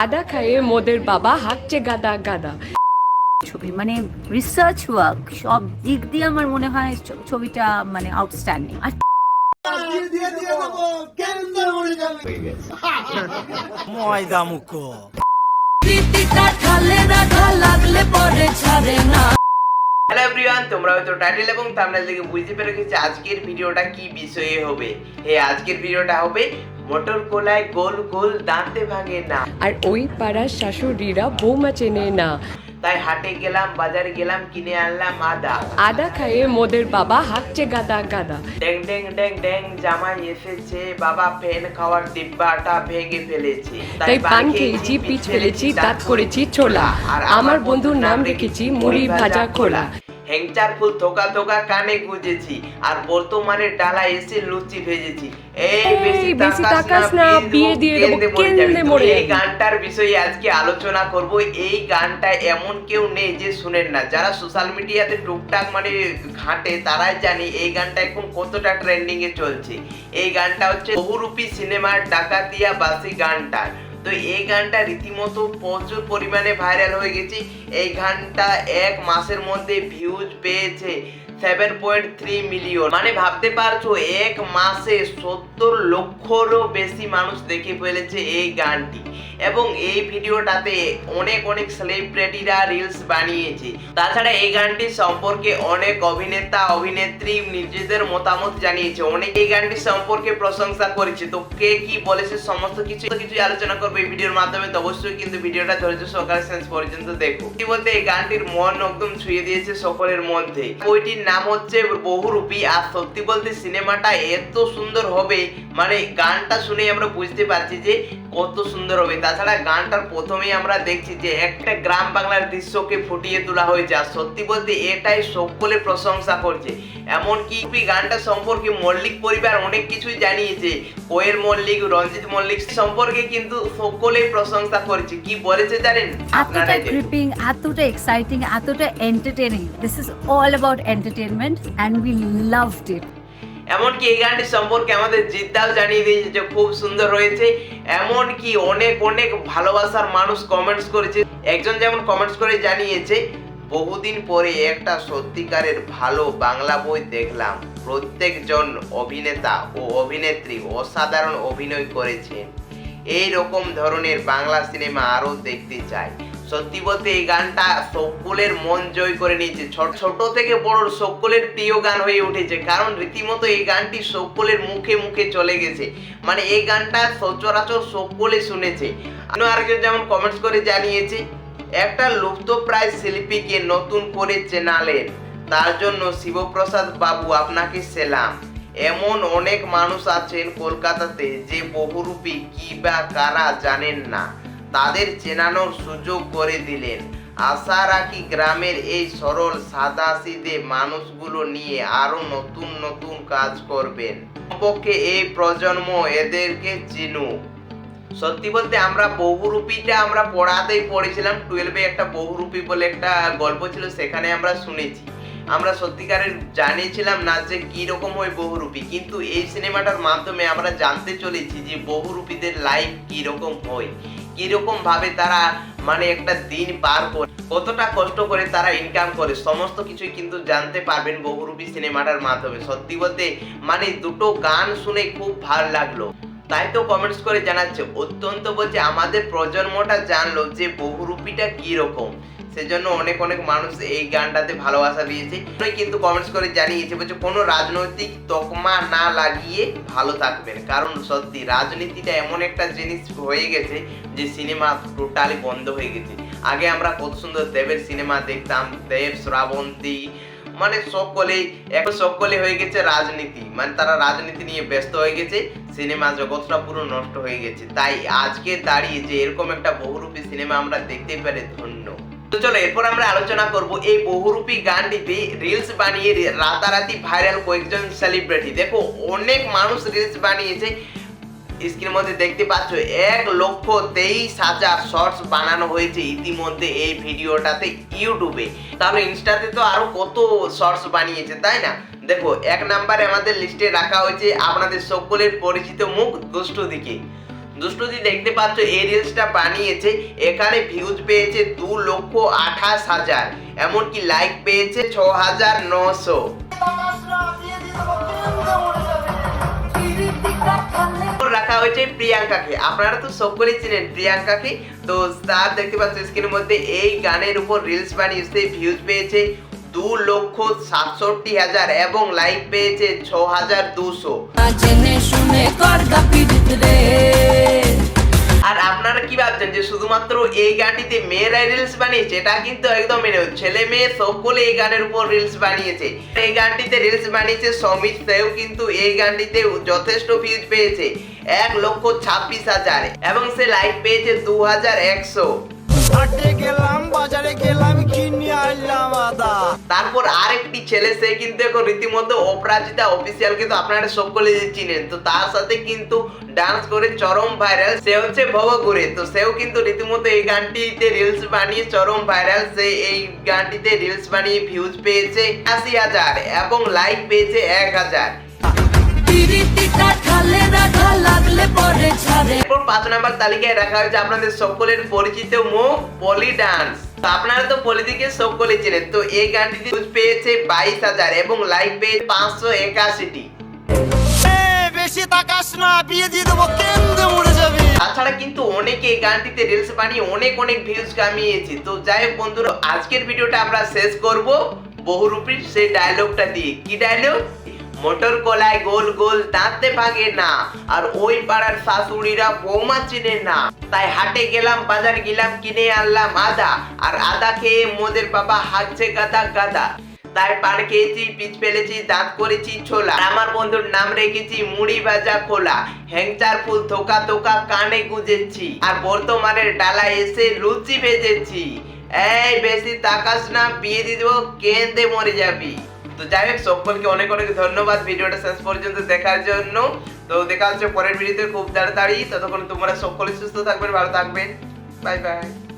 আদা খায়ে মোদের বাবা হাঁকছে গাদা গাদা। ছবি মানে রিসার্চ ওয়ার্ক সব দিক দিয়ে আমার মনে হয় ছবিটা মানে আউটস্ট্যান্ডিং আর ময়দা মুখো হ্যালো এভরিওয়ান তোমরা হয়তো টাইটেল এবং থাম্বনেল থেকে বুঝতে পেরে গেছো আজকের ভিডিওটা কি বিষয়ে হবে। হে আজকের ভিডিওটা হবে মোটর কোলায় গোল গোল দাঁতে ভাঙে না। আর ওই পাড়ার শাশুড়িরা বৌমা চেনে না। তাই হাটে গেলাম বাজারে গেলাম কিনে আনলাম আদা। আদা খায়ে মোদের বাবা হাঁকছে গাদা গাদা। ড্যাং ড্যাং ড্যাং ড্যাং জামাই এসেছে বাবা ফ্যান খাওয়ার ডিব্বাটা ভেঙে ফেলেছে। তাই পান খেয়েছি পিচ ফেলেছি দাঁত করেছি ছোলা। আর আমার বন্ধুর নাম রেখেছি মুড়ি ভাজা খোলা। হ্যাংচার ফুল থোকা থোকা কানে গুজেছি আর বর্তমানে ডালা এসে লুচি ভেজেছি। এই বেশি তাকাস না বিয়ে দিয়ে দেবো দেবো, কেন্দে কেন্দে মরে মরে এই গানটার বিষয়ে আজকে আলোচনা করব। এই গানটা এমন কেউ নেই যে শুনেন না। যারা সোশ্যাল মিডিয়াতে টুকটাক মানে ঘাটে তারাই জানে এই গানটা এখন কতটা ট্রেন্ডিং এ চলছে। এই গানটা হচ্ছে বহুরূপী সিনেমার ডাকাতিয়া বাসি গানটা তো এই গানটা রীতিমতো প্রচুর পরিমাণে ভাইরাল হয়ে গেছে। এই গানটা এক মাসের মধ্যে ভিউজ পেয়েছে সেভেন পয়েন্ট থ্রি মিলিয়ন মানে ভাবতে পারছ, এক মাসে সত্তর লক্ষরও বেশি মানুষ দেখে ফেলেছে এই গানটি। এবং এই ভিডিওটাতে অনেক অনেক সেলিব্রিটিরা রিলস বানিয়েছে। তাছাড়া এই গানটি সম্পর্কে অনেক অভিনেতা, অভিনেত্রী নিজেদের মতামত জানিয়েছে। অনেক এই গানটি সম্পর্কে প্রশংসা করেছে। তো কে কি বলেছে, সমস্ত কিছু কিছু আলোচনা করব এই ভিডিওর মাধ্যমে। তো অবশ্যই কিন্তু ভিডিওটা ধৈর্য সহকারে শেষ পর্যন্ত দেখো। কি বলতে, এই গানটির মন একদম ছুঁয়ে দিয়েছে সকলের মধ্যে। বইটির নাম হচ্ছে বহুরূপী। আর সত্যি বলতে, সিনেমাটা এত সুন্দর হবে মানে গানটা শুনে আমরা বুঝতে পারছি যে কত সুন্দর হবে। তাছাড়া গানটার প্রথমেই আমরা দেখছি যে একটা গ্রাম বাংলার দৃশ্যকে ফুটিয়ে তোলা হয়েছে। আর সত্যি বলতে এটাই সকলে প্রশংসা করছে। এমনকি গানটা সম্পর্কে মল্লিক পরিবার অনেক কিছুই জানিয়েছে। কোয়ের মল্লিক রঞ্জিত মল্লিক সম্পর্কে কিন্তু সকলেই প্রশংসা করেছে। কি বলেছে জানেন? এতটা গ্রিপিং এতটা এক্সাইটিং এতটা entertaining this is all about entertainment and we loved it এমনকি এই গানটি সম্পর্কে আমাদের জিদ্দাও জানিয়ে দিয়েছে যে খুব সুন্দর হয়েছে এমনকি অনেক অনেক ভালোবাসার মানুষ কমেন্টস করেছে। একজন যেমন কমেন্টস করে জানিয়েছে, বহুদিন পরে একটা সত্যিকারের ভালো বাংলা বই দেখলাম। প্রত্যেকজন অভিনেতা ও অভিনেত্রী অসাধারণ অভিনয় করেছেন। এই রকম ধরনের বাংলা সিনেমা আরও দেখতে চাই। সত্যি বলতে এই গানটা সকলের মন জয় করে নিয়েছে। ছোট ছোট থেকে বড় সকলের প্রিয় গান হয়ে উঠেছে। কারণ রীতিমতো এই গানটি সকলের মুখে মুখে চলে গেছে। মানে এই গানটা সচরাচর সকলে শুনেছে। আরও যেমন কমেন্টস করে জানিয়েছে, একটা লুপ্তপ্রায় শিল্পীকে নতুন করে চেনালেন। তার জন্য শিবপ্রসাদ বাবু আপনাকে সেলাম। এমন অনেক মানুষ আছেন কলকাতাতে যে বহুরূপী কি বা কারা জানেন না। তাদের চেনানোর সুযোগ করে দিলেন। আশা রাখি গ্রামের এই সরল সাদাসিদে মানুষগুলো নিয়ে আরও নতুন নতুন কাজ করবেন। কমপক্ষে এই প্রজন্ম এদেরকে চিনুক। সত্যি বলতে আমরা বহুরূপীটা আমরা পড়াতেই পড়েছিলাম। টুয়েলভে একটা বহুরূপী বলে একটা গল্প ছিল, সেখানে আমরা শুনেছি। আমরা সত্যিকারের জানিয়েছিলাম না যে কি রকম হয় বহুরূপী, কিন্তু এই সিনেমাটার মাধ্যমে আমরা জানতে চলেছি যে বহুরূপীদের লাইফ কি রকম হয়। কীরকম ভাবে তারা মানে একটা দিন পার করে, কতটা কষ্ট করে তারা ইনকাম করে, সমস্ত কিছুই কিন্তু জানতে পারবেন বহুরূপী সিনেমাটার মাধ্যমে। সত্যি বলতে মানে দুটো গান শুনে খুব ভালো লাগল। তাই তো কমেন্টস করে জানাচ্ছে, অত্যন্ত বলছে, আমাদের প্রজন্মটা জানলো যে বহুরূপীটা কি রকম সেজন্য অনেক অনেক মানুষ এই গানটাতে ভালোবাসা দিয়েছে। কিন্তু কমেন্টস করে জানিয়েছে বলছে, কোনো রাজনৈতিক তকমা না লাগিয়ে ভালো থাকবেন। কারণ সত্যি রাজনীতিটা এমন একটা জিনিস হয়ে গেছে যে সিনেমা টোটালি বন্ধ হয়ে গেছে। আগে আমরা কত সুন্দর দেবের সিনেমা দেখতাম, দেব, শ্রাবন্তী মানে সকলেই এখন সকলে হয়ে গেছে রাজনীতি। মানে তারা রাজনীতি নিয়ে ব্যস্ত হয়ে গেছে, সিনেমা জগৎটা পুরো নষ্ট হয়ে গেছে। তাই আজকে দাঁড়িয়ে যে এরকম একটা বহুরূপী সিনেমা আমরা দেখতে পেরে ধন্য। তো চলো, এরপর আমরা আলোচনা করব এই বহুরূপী গানটিতে রিলস বানিয়ে রাতারাতি ভাইরাল কয়েকজন সেলিব্রিটি দেখো, অনেক মানুষ রিলস বানিয়েছে। স্ক্রিনের মধ্যে দেখতে পাচ্ছ, এক লক্ষ তেইশ হাজার শর্টস বানানো হয়েছে ইতিমধ্যে এই ভিডিওটাতে ইউটিউবে। তাহলে ইনস্টাতে তো আরও কত শর্টস বানিয়েছে, তাই না? দেখো, এক নাম্বারে আমাদের লিস্টে রাখা হয়েছে আপনাদের সকলের পরিচিত মুখ দুষ্টু দিকে। দুষ্টুদি দেখতে পাচ্ছ, এই রিলসটা বানিয়েছে। এখানে ভিউজ পেয়েছে দু লক্ষ আঠাশ হাজার। এমনকি লাইক পেয়েছে ছ হাজার নশো। রাখা হয়েছে প্রিয়াঙ্কাকে। আপনারা তো সকলেই চিনেন প্রিয়াঙ্কাকে। তো তার দেখতে পাচ্ছেন স্ক্রিনের মধ্যে এই গানের উপর রিলস বানিয়েছে ভিউজ পেয়েছে দু লক্ষ সাতষট্টি হাজার এবং লাইক পেয়েছে ছ হাজার দুশো। শুনে যে শুধুমাত্র এই গানটিতে মেয়েরাই রিলস বানিয়েছে, এটা কিন্তু একদমই নেই ছেলে মেয়ে সকলে এই গানের উপর রিলস বানিয়েছে। এই গানটিতে রিলস বানিয়েছে সমিত সেও কিন্তু এই গানটিতে যথেষ্ট ভিউজ পেয়েছে। এক লক্ষ ছাব্বিশ হাজার। এবং সে লাইক পেয়েছে দু হাজার একশো। হাটে গেলাম, বাজারে গেলাম কিনে আনলাম আদা? তারপর আরেকটি ছেলে, সে কিন্তু এখন রীতিমতো অপরাজিতা অফিসিয়াল কিন্তু আপনারা সকলে চিনেন। তো তার সাথে কিন্তু ডান্স করে চরম ভাইরাল সে হচ্ছে ভবগুরে তো সেও কিন্তু রীতিমতো এই গানটিতে রিলস বানিয়ে চরম ভাইরাল সে এই গানটিতে রিলস বানিয়ে ভিউজ পেয়েছে আশি হাজার এবং লাইক পেয়েছে এক হাজার। পিরিতিটা ঢালে রাখা লাগলে পরে ছাড়ে। এরপর পাঁচ নাম্বার তালিকায় রাখা হয়েছে আপনাদের সকলের পরিচিত মুখ পলি ডান্স আপনারা তো পলিদিকে সকলে চেনেন। তো এই ভিউজ পেয়েছে বাইশ হাজার এবং লাইক পেয়েছে পাঁচশো একাশিটি। বেশি তাকাস না বিয়ে দিয়ে দেবো কেন্দ্রে মরে যাবি। তাছাড়া কিন্তু অনেকে এই গানটিতে রিলস বানিয়ে অনেক অনেক ভিউজ কামিয়েছে। তো যাই হোক বন্ধুরা আজকের ভিডিওটা আমরা শেষ করব। বহুরূপীর সেই ডায়লগটা দিয়ে। কি ডায়লগ মোটর কলায় গোল গোল দাঁতে ভাগে না, আর ওই পাড়ার শাশুড়িরা বৌমা চিনে না। তাই হাটে গেলাম, বাজার গেলাম, কিনে আনলাম আদা, আর আদা খেয়ে মোদের বাবা হাঁকছে গাদা গাদা। তাই পান খেয়েছি পিচ ফেলেছি, দাঁত করেছি ছোলা। আমার বন্ধুর নাম রেখেছি মুড়ি ভাজা খোলা। হ্যাংচার ফুল থোকা থোকা কানে গুজেছি। আর বর্তমানের ডালা এসে লুচি ভেজেছি। এই বেশি তাকাস না, বিয়ে দিয়ে দেবো, কেঁদে মরে যাবি। তো যাই হোক, সকলকে অনেক অনেক ধন্যবাদ ভিডিওটা শেষ পর্যন্ত দেখার জন্য। তো দেখা হচ্ছে পরের ভিডিওতে খুব তাড়াতাড়ি। ততক্ষণ তোমরা সকলে সুস্থ থাকবেন, ভালো থাকবেন। Bye bye